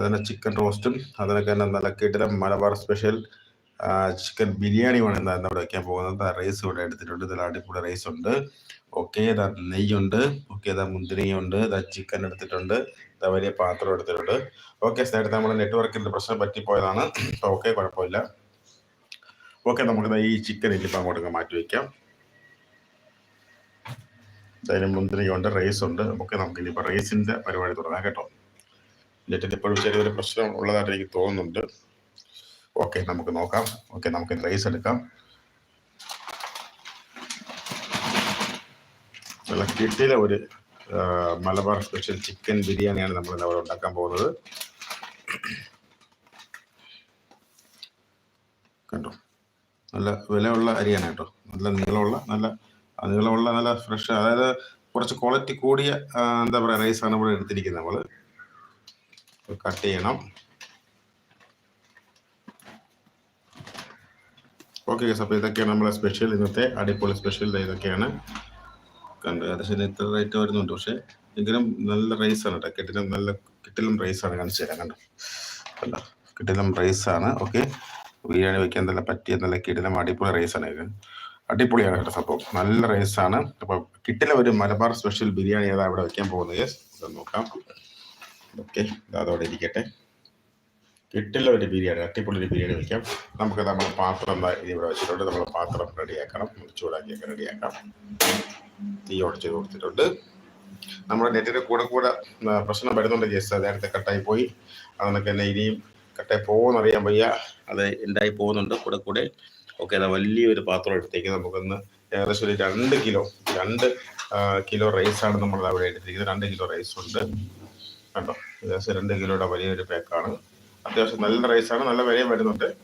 അതിന് ചിക്കൻ റോസ്റ്റും അതിനൊക്കെ തന്നെ നല്ല മലബാർ സ്പെഷ്യൽ ചിക്കൻ ബിരിയാണിയുമാണ് ഇന്ന് ഇവിടെ വയ്ക്കാൻ പോകുന്നത്. റൈസ് ഇവിടെ എടുത്തിട്ടുണ്ട്. ഇതിൽ അടിപൊളി റൈസ് ഉണ്ട്. ഓക്കെ ഇതാ നെയ്യുണ്ട് ഓക്കെ ഇതാ മുന്തിരിയുണ്ട് ഇതാ ചിക്കൻ എടുത്തിട്ടുണ്ട്. ഇതാ വലിയ പാത്രം എടുത്തിട്ടുണ്ട്. ഓക്കെ നേരത്തെ നമ്മുടെ നെറ്റ്വർക്കിന്റെ പ്രശ്നം പറ്റിപ്പോയതാണ്. ഓക്കെ കുഴപ്പമില്ല. ഓക്കെ നമുക്കിതാ ഈ ചിക്കൻ ഇനിയിപ്പോൾ അങ്ങോട്ട് മാറ്റി വയ്ക്കാം അതിന് മുന്തിരിയുണ്ട് റൈസ് ഉണ്ട് ഓക്കെ നമുക്ക് ഇനിയിപ്പോൾ റൈസിന്റെ പരിപാടി തുടങ്ങാം കേട്ടോ. നെറ്റിൽ ഇപ്പോഴും ചെറിയൊരു പ്രശ്നം ഉള്ളതായിട്ട് എനിക്ക് തോന്നുന്നുണ്ട്. ഓക്കെ നമുക്ക് നോക്കാം. ഓക്കെ നമുക്ക് റൈസ് എടുക്കാം. കിട്ടിയിലെ ഒരു മലബാർ സ്പെഷ്യൽ ചിക്കൻ ബിരിയാണിയാണ് നമ്മൾ അവിടെ ഉണ്ടാക്കാൻ പോകുന്നത്. കണ്ടോ? നല്ല വിലയുള്ള അരിയാണ് കേട്ടോ. നല്ല നീളമുള്ള നല്ല നീളമുള്ള നല്ല ഫ്രഷ് അതായത് കുറച്ച് ക്വാളിറ്റി കൂടിയ എന്താ പറയുക റൈസാണ് ഇവിടെ എടുത്തിരിക്കുന്നത് നമ്മൾ കട്ട് ചെയ്യണം. ഓക്കെ അപ്പോൾ ഇതൊക്കെയാണ് നമ്മളെ സ്പെഷ്യൽ ഇന്നത്തെ അടിപൊളി സ്പെഷ്യൽ ഇതൊക്കെയാണ്. കണ്ട് ഏകദേശം ഇത്ര റേറ്റ് വരുന്നുണ്ട്. പക്ഷേ എങ്കിലും നല്ല റൈസാണ് കേട്ടോ. കിട്ടിലും നല്ല കിട്ടിലും റൈസാണ് കാണിച്ചു തരാം കണ്ടോ? അല്ല കിട്ടിലും റൈസാണ് ഓക്കെ ബിരിയാണി വെക്കാൻ നല്ല പറ്റിയ നല്ല കിട്ടിലും അടിപൊളി റൈസാണ് ഇത്. അടിപൊളിയാണ് കേട്ടോ സംഭവം. നല്ല റൈസാണ് അപ്പോൾ കിട്ടില ഒരു മലബാർ സ്പെഷ്യൽ ബിരിയാണി ഏതാ ഇവിടെ വെക്കാൻ പോകുന്നത് നോക്കാം. ഓക്കെ അതോടെ ഇരിക്കട്ടെ. കിട്ടില്ല ഒരു ബിരിയാണി അട്ടിപ്പൊളി ഒരു ബിരിയാണി വയ്ക്കാം നമുക്ക് നമ്മൾ പാത്രം ഇവിടെ വെച്ചിട്ടുണ്ട്. നമ്മൾ പാത്രം റെഡിയാക്കണം. ചൂടാക്കിയൊക്കെ റെഡിയാക്കാം. തീ ഉടച്ച് കൊടുത്തിട്ടുണ്ട്. നമ്മുടെ നെറ്റിന്റെ കൂടെ കൂടെ പ്രശ്നം വരുന്നുണ്ട്. ജസ്റ്റ് നേരത്തെ കട്ടായി പോയി. അതൊക്കെ തന്നെ ഇനിയും കട്ടായി പോകുമെന്ന് അറിയാൻ വയ്യ. അത് ഉണ്ടായി പോകുന്നുണ്ട് കൂടെ കൂടെ. ഓക്കെ അതാ വലിയൊരു പാത്രം എടുത്തേക്ക് നമുക്കൊന്ന് ഏകദേശം ഒരു രണ്ട് കിലോ രണ്ട് കിലോ റൈസാണ് നമ്മൾ അവിടെ എടുത്തിരിക്കുന്നത്. രണ്ട് കിലോ റൈസ് ഉണ്ട്. കണ്ടോ? ഏകദേശം രണ്ട് കിലോയുടെ വലിയൊരു പാക്കാണ് അത്യാവശ്യം നല്ല റൈസാണ് നല്ല വിലയും വരുന്നുണ്ട്.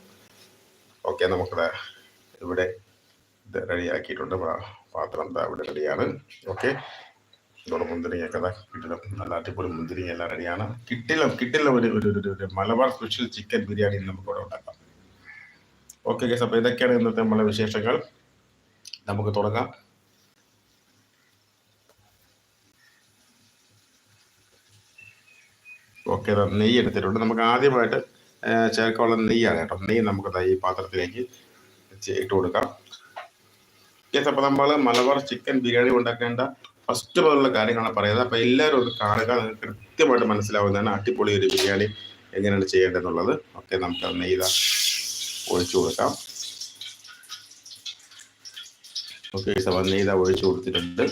ഓക്കെ നമുക്കത് ഇവിടെ ഇത് റെഡിയാക്കിയിട്ടുണ്ട്. പാത്രം ഇവിടെ റെഡിയാണ്. ഓക്കെ ഇതോടെ മുന്തിരിങ്ങയൊക്കെ കിട്ടിലും നല്ല അടിപൊളി മുന്തിരിങ്ങ എല്ലാം റെഡിയാണ്. കിട്ടിലും കിട്ടില്ല ഒരു ഒരു ഒരു- മലബാർ സ്പെഷ്യൽ ചിക്കൻ ബിരിയാണി നമുക്ക് ഇവിടെ ഉണ്ടാക്കാം. ഓക്കെ ഗസ് അപ്പോൾ ഇതൊക്കെയാണ് ഇന്നത്തെ നമ്മളെ വിശേഷങ്ങൾ. നമുക്ക് തുടങ്ങാം. ഓക്കെ നെയ്യ് എടുത്തിട്ടുണ്ട്. നമുക്ക് ആദ്യമായിട്ട് ചേർക്കാനുള്ള നെയ്യാണ് കേട്ടോ. നെയ്യ് നമുക്ക് ഈ പാത്രത്തിലേക്ക് ഇട്ട് കൊടുക്കാം. യെസ് അപ്പോൾ നമ്മൾ മലബാർ ചിക്കൻ ബിരിയാണി ഉണ്ടാക്കേണ്ട ഫസ്റ്റ് മുതലുള്ള കാര്യങ്ങളാണ് പറയുന്നത്. അപ്പോൾ എല്ലാവരും ഒന്ന് കാണുക. നിങ്ങൾക്ക് കൃത്യമായിട്ട് മനസ്സിലാവുന്നതാണ് അടിപൊളി ഒരു ബിരിയാണി എങ്ങനെയാണ് ചെയ്യേണ്ടതെന്നുള്ളത്. ഓക്കെ നമുക്ക് നെയ്ത ഒഴിച്ചു കൊടുക്കാം. ഓക്കെ നെയ്ത ഒഴിച്ചു കൊടുത്തിട്ടുണ്ട്.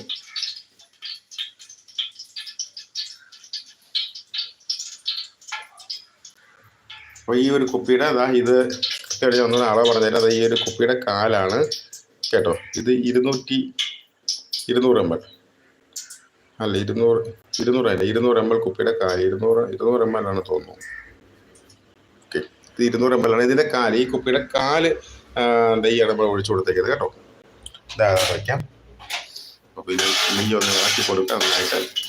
അപ്പോൾ ഈ ഒരു കുപ്പിയുടെ അതാ ഇത് കൃത്യമായിട്ട് ഒന്ന് നാളെ പറഞ്ഞുതരാം അത് ഈ ഒരു കുപ്പിയുടെ കാലാണ് കേട്ടോ. ഇത് ഇരുന്നൂറ്റി ഇരുന്നൂറ് എം എൽ അല്ല ഇരുന്നൂറ് ഇരുന്നൂറ് അല്ല ഇരുന്നൂറ് എം എൽ കുപ്പിയുടെ കാൽ. ഇരുന്നൂറ് ഇരുന്നൂറ് എം എൽ ആണ് തോന്നുന്നു. ഓക്കെ ഇത് ഇരുന്നൂറ് എം എൽ ആണ്. ഇതിന്റെ കാൽ ഈ കുപ്പിയുടെ കാൽ നെയ്യാണ് നമ്മൾ ഒഴിച്ചു കൊടുത്തേക്കുന്നത് കേട്ടോ. ഇതാ വയ്ക്കാം അപ്പോൾ ഇത് നെയ്യൊന്ന് ഇളക്കി കൊടുക്കാം നന്നായിട്ട്.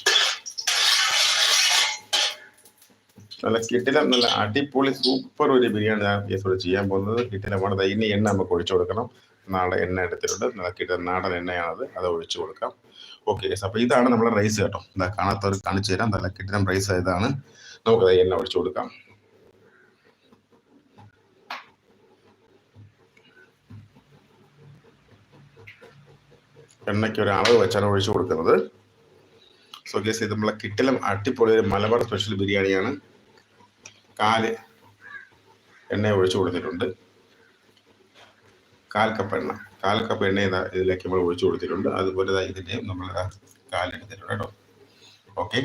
നല്ല കിട്ടില നല്ല അടിപൊളി സൂപ്പർ ഒരു ബിരിയാണി ഞാൻ ഇവിടെ ചെയ്യാൻ പോകുന്നത്. കിട്ടിലമാണ് ഇനി എണ്ണ നമുക്ക് ഒഴിച്ചു കൊടുക്കണം. നാളെ എണ്ണ എടുത്തിട്ടുണ്ട്. നല്ല കിട്ടിയ നാടൻ എണ്ണയാണത്. അത് ഒഴിച്ചു കൊടുക്കാം. ഓക്കെ അപ്പോൾ ഇതാണ് നമ്മുടെ റൈസ് കേട്ടോ. എന്താ കാണാത്തവർ കാണിച്ചു തരാം. നല്ല കിട്ടിലം റൈസ് ഇതാണ് നമുക്ക് എണ്ണ ഒഴിച്ചു കൊടുക്കാം. എണ്ണയ്ക്ക് ഒരു അളവ് വെച്ചാണ് ഒഴിച്ചു കൊടുക്കുന്നത്. സോ ഗേസ് ഇത് നമ്മളെ കിട്ടിലും അടിപൊളി ഒരു മലബാർ സ്പെഷ്യൽ ബിരിയാണിയാണ്. കാൽ എണ്ണ ഒഴിച്ചു കൊടുത്തിട്ടുണ്ട്. കാൽ കപ്പ് എണ്ണ. കാൽ കപ്പ് എണ്ണ ഇതാ ഇതിലേക്ക് നമ്മൾ ഒഴിച്ചു കൊടുത്തിട്ടുണ്ട്. അതുപോലെ ഇതിന്റെയും നമ്മൾ കാലെടുത്തിട്ടുണ്ട് കേട്ടോ. ഓക്കെ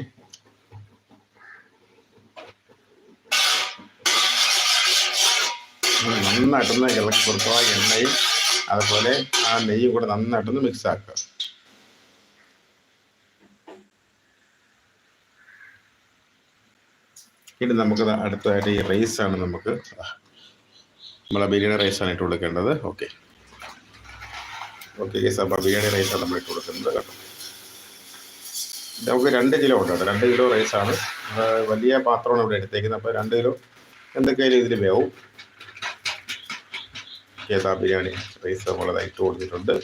നന്നായിട്ടൊന്ന് ഇളക്കി കൊടുക്കുക എണ്ണയും അതുപോലെ ആ നെയ്യും കൂടെ നന്നായിട്ടൊന്ന് മിക്സ് ആക്കുക. ഇനി നമുക്ക് അടുത്തതായിട്ട് ഈ റൈസാണ് നമുക്ക് നമ്മളെ ബിരിയാണി റൈസാണ് ഇട്ട് കൊടുക്കേണ്ടത്. ഓക്കെ ഓക്കെ ഗീസ് അപ്പോൾ ബിരിയാണി റൈസാണ് നമ്മൾ ഇട്ട് കൊടുക്കുന്നത് കേട്ടോ. നമുക്ക് രണ്ട് കിലോ ഉണ്ട് കേട്ടോ. രണ്ട് കിലോ റൈസാണ് വലിയ പാത്രമാണ് ഇവിടെ എടുത്തേക്കുന്നത്. അപ്പോൾ രണ്ട് കിലോ എന്തൊക്കെയായാലും ഇതിൽ വേവും? ഏതാ ബിരിയാണി റൈസ് നമ്മളത് ഇട്ട് കൊടുത്തിട്ടുണ്ട്.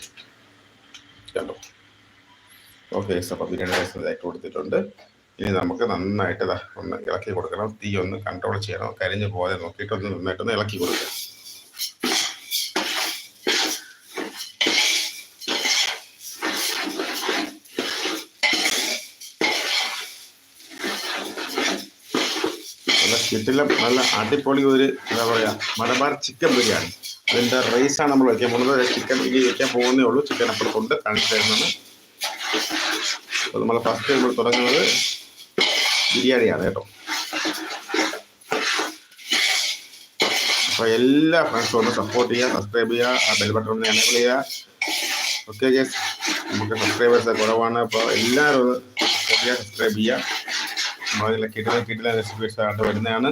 കണ്ടോ? ഓക്കെ അപ്പോൾ ബിരിയാണി റൈസ് ഇട്ട് കൊടുത്തിട്ടുണ്ട്. ഇനി നമുക്ക് നന്നായിട്ട് ഒന്ന് ഇളക്കി കൊടുക്കണം. തീ ഒന്ന് കൺട്രോൾ ചെയ്യണം. കരിഞ്ഞു പോകാതെ നോക്കിയിട്ട് ഒന്ന് നന്നായിട്ടൊന്ന് ഇളക്കി കൊടുക്കുക നല്ല നല്ല അടിപൊളി ഒരു എന്താ പറയുക മലബാർ ചിക്കൻ ബിരിയാണി. അതിന്റെ റൈസാണ് നമ്മൾ വയ്ക്കാൻ പോകുന്നത്. ചിക്കൻ ഇനി വയ്ക്കാൻ പോകുന്നേ ഉള്ളൂ. ചിക്കൻ അപ്പുറത്തുണ്ട് കാണിച്ചു തരുന്നതാണ്. അപ്പോൾ നമ്മൾ ഫസ്റ്റ് നമ്മൾ തുടങ്ങുന്നത് ബിരിയാണിയാണ് കേട്ടോ. അപ്പോൾ എല്ലാ ഫ്രണ്ട്സും ഒന്ന് സപ്പോർട്ട് ചെയ്യുക സബ്സ്ക്രൈബ് ചെയ്യുക ആ ബെൽ ബട്ടൺ ഒന്ന് എനേബിൾ ചെയ്യുക. ഓക്കെ ഗേസ് നമുക്ക് സബ്സ്ക്രൈബേഴ്സ് കുറവാണ്. അപ്പോൾ എല്ലാവരും ഒന്ന് സപ്പോർട്ട് ചെയ്യുക സബ്സ്ക്രൈബ് ചെയ്യുക. നമ്മളതിൽ കിട്ടുന്ന കിട്ടുന്ന റെസിപ്പീസ് ആയിട്ട് വരുന്നതാണ്.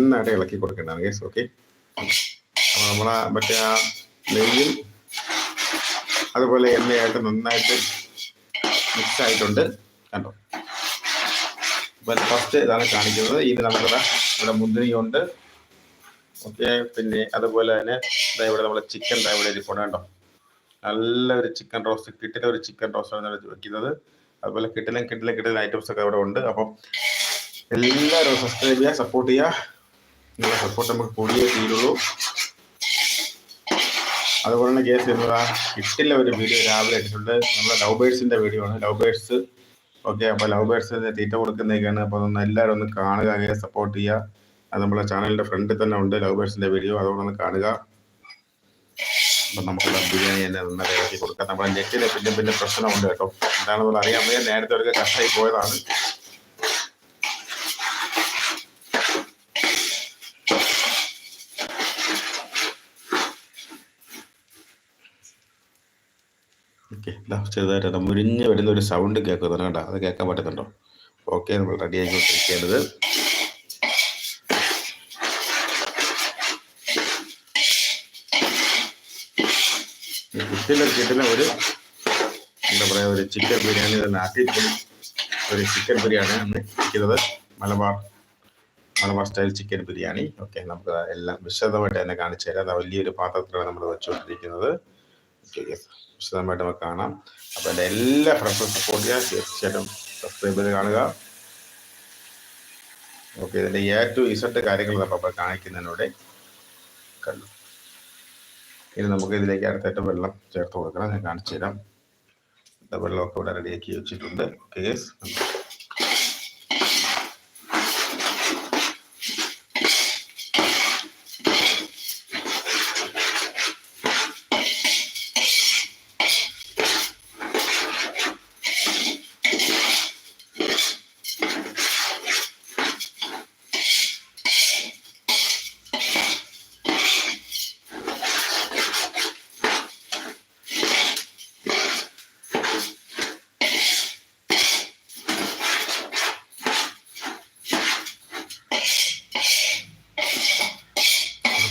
നന്നായിട്ട് ഇളക്കി കൊടുക്കേണ്ടതാണ്. കേസ് ഓക്കെ അപ്പോൾ നമ്മളെ മറ്റേ ആ നെയ്യും അതുപോലെ എണ്ണയായിട്ട് നന്നായിട്ട് മിക്സ് ആയിട്ടുണ്ട്. കണ്ടോ? അപ്പോൾ ഫസ്റ്റ് ഇതാണ് കാണിക്കുന്നത്. ഇത് നമ്മുടെ ഇവിടെ മുന്തിരിയുണ്ട്. ഓക്കെ പിന്നെ അതുപോലെ തന്നെ ഇതാ ഇവിടെ നമ്മുടെ ചിക്കൻ ഇതാ ഇവിടെ ഇരിപ്പുണ്ട് കണ്ടോ? നല്ലൊരു ചിക്കൻ റോസ്റ്റ് കിട്ടിലെ ഒരു ചിക്കൻ റോസ്റ്റാണ് വെക്കുന്നത്. അതുപോലെ കിട്ടിലും കിട്ടിലും കിട്ടിലും ഐറ്റംസ് ഒക്കെ ഇവിടെ ഉണ്ട്. അപ്പം എല്ലാവരും സബ്സ്ക്രൈബ് ചെയ്യുക സപ്പോർട്ട് ചെയ്യുക. നിങ്ങളുടെ സപ്പോർട്ട് നമുക്ക് കൂടിയേ തീരുള്ളൂ. അതുപോലെ തന്നെ കേസ് എന്നതാ കിട്ടില്ല ഒരു വീഡിയോ രാവിലെ ഇട്ടിട്ടുണ്ട്. നമ്മുടെ ലവ് ബേഴ്സിന്റെ വീഡിയോ ആണ്. ലവ് ബേഴ്സ് ഓക്കെ അപ്പോൾ ലവ് ബേഴ്സിന് തീറ്റ കൊടുക്കുന്നതൊക്കെയാണ്. അപ്പോൾ ഒന്ന് എല്ലാവരും ഒന്ന് കാണുക അങ്ങനെ സപ്പോർട്ട് ചെയ്യുക. അത് നമ്മുടെ ചാനലിന്റെ ഫ്രണ്ടിൽ തന്നെ ഉണ്ട് ലവ് ബേഴ്സിന്റെ വീഡിയോ അതുകൊണ്ട് ഒന്ന് കാണുക. അപ്പം നമുക്ക് ബിരിയാണി തന്നെ നന്നായി ഇറക്കി കൊടുക്കാം. നമ്മുടെ നെറ്റിന് പിന്നെ പിന്നെ പ്രശ്നമുണ്ട് കേട്ടോ. എന്താണെന്നുള്ള അറിയാൻ വയ്യ. നേരത്തെ ഒരു കഷ്ടായി പോയതാണ്. ഓക്കെ മുരിഞ്ഞ് വരുന്ന ഒരു സൗണ്ട് കേൾക്കുന്നുണ്ട് കേട്ടോ അത് കേൾക്കാൻ പറ്റുന്നുണ്ടോ? ഓക്കെ നമ്മൾ റെഡി ആയിക്കൊണ്ടിരിക്കേണ്ടത് കിട്ടില്ല കിട്ടുന്ന ഒരു എന്താ പറയാ ഒരു ചിക്കൻ ബിരിയാണി തന്നെ ഒരു ചിക്കൻ ബിരിയാണി ആണ് ഇരിക്കുന്നത് Malabar Malabar style chicken biryani. Okay നമുക്ക് എല്ലാം വിശദമായിട്ട് തന്നെ കാണിച്ചു തരാം. വലിയൊരു പാത്രത്തിലാണ് നമ്മൾ വെച്ചുകൊണ്ടിരിക്കുന്നത്. ഓക്കെ വിശദമായിട്ട് നമുക്ക് കാണാം. അപ്പോൾ എന്റെ എല്ലാ ഫ്രണ്ട്സും സപ്പോർട്ട് ചെയ്യുക തീർച്ചയായിട്ടും സബ്സ്ക്രൈബ് ചെയ്ത് കാണുക. ഓക്കെ ഇതിന്റെ എ ടു ഇസട്ട് കാര്യങ്ങൾ നമ്മൾ കാണിക്കുന്നതിനോടെ കണ്ടു. ഇനി നമുക്ക് ഇതിലേക്ക് അടുത്തായിട്ട് വെള്ളം ചേർത്ത് കൊടുക്കണം. ഞാൻ കാണിച്ചു തരാം വെള്ളമൊക്കെ ഇവിടെ റെഡിയാക്കി വെച്ചിട്ടുണ്ട്. ഓക്കെ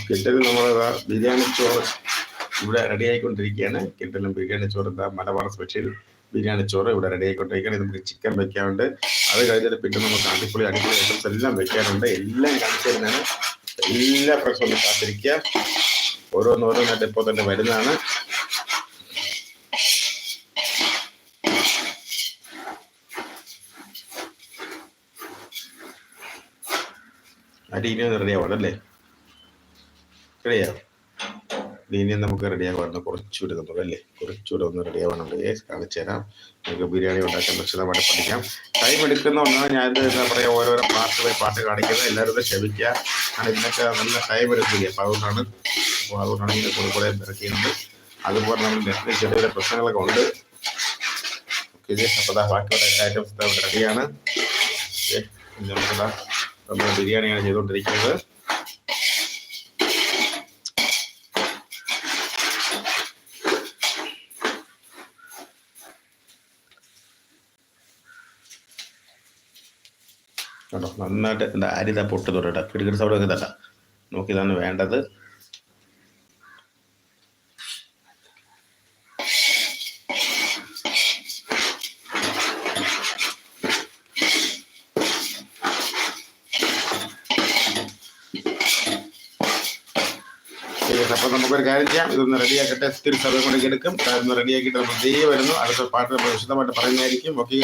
കിട്ടലും നമ്മളെ ബിരിയാണി ചോറ് ഇവിടെ റെഡി ആയിക്കൊണ്ടിരിക്കുകയാണ്. കിട്ടലും ബിരിയാണി ചോറ് എന്താ മലബാർ സ്പെഷ്യൽ ബിരിയാണി ചോറ് ഇവിടെ റെഡി ആയിക്കൊണ്ടിരിക്കുകയാണ്. നമുക്ക് ചിക്കൻ വെക്കാനുണ്ട്. അത് കഴിഞ്ഞിട്ട് പിന്നെ നമുക്ക് അടിപൊളി അടിപൊളി ഐറ്റംസ് എല്ലാം വെക്കാനുണ്ട്. എല്ലാം കാണിച്ചു തരുന്നതാണ്. എല്ലാ പ്രശ്നവും കാത്തിരിക്കുക. ഓരോന്നോരോന്നായിട്ട് ഇപ്പോൾ തന്നെ വരുന്നതാണ്. അരി ഇനി റെഡി ആവണം അല്ലേ? റെഡിയാവും ഇനി നമുക്ക് റെഡിയാകുമായിരുന്നു കുറച്ചുകൂടി നമുക്ക് അല്ലേ കുറച്ചുകൂടി ഒന്ന് റെഡിയാവാനുണ്ട് ഏസ് കാണിച്ചു തരാം. നമുക്ക് ബിരിയാണി ഉണ്ടാക്കാൻ വിശദമായിട്ട് പഠിക്കാം. ടൈം എടുക്കുന്ന ഒന്നാണ്. ഞാൻ എന്താ പറയുക ഓരോരോ പാട്ട് ബൈ പാർട്ട് കാണിക്കുന്നത്. എല്ലാവരും ക്ഷമിക്കുക കാരണം ഇതിനൊക്കെ നല്ല ടൈം എടുക്കില്ല അപ്പോൾ അതുകൊണ്ടാണ് അപ്പോൾ അതുകൊണ്ടാണ് ഇങ്ങനെ കൂടെ കൂടെ ഇറക്കിയുണ്ട് അതുപോലെ നമ്മൾ നെറ്റിൽ ചെറിയ പ്രശ്നങ്ങളൊക്കെ ഉണ്ട്. ഓക്കെ അപ്പോൾ ബാക്കിയുള്ള എല്ലാ ഐറ്റംസ് റെഡിയാണ് ഓക്കെ നമ്മൾ ബിരിയാണിയാണ് ചെയ്തുകൊണ്ടിരിക്കുന്നത്. കേട്ടോ നന്നായിട്ട് എന്താ ഇതാ പൊട്ട് തൊടട്ടെ കിടുകിട സൗണ്ട് ഒക്കെ തട്ട നമുക്കിതാണ് വേണ്ടത്. അപ്പം നമുക്കൊരു കാര്യം ചെയ്യാം. ഇതൊന്ന് റെഡിയാക്കട്ടെ സ്ഥിരി സർവേ കൊണ്ടൊക്കെ എടുക്കും. റെഡിയാക്കിയിട്ട് നമ്മൾ ദേ വരുന്നു. അടുത്ത പാട്ട് നമ്മൾ വിശദമായിട്ട് പറയുന്നതായിരിക്കും ഓക്കെ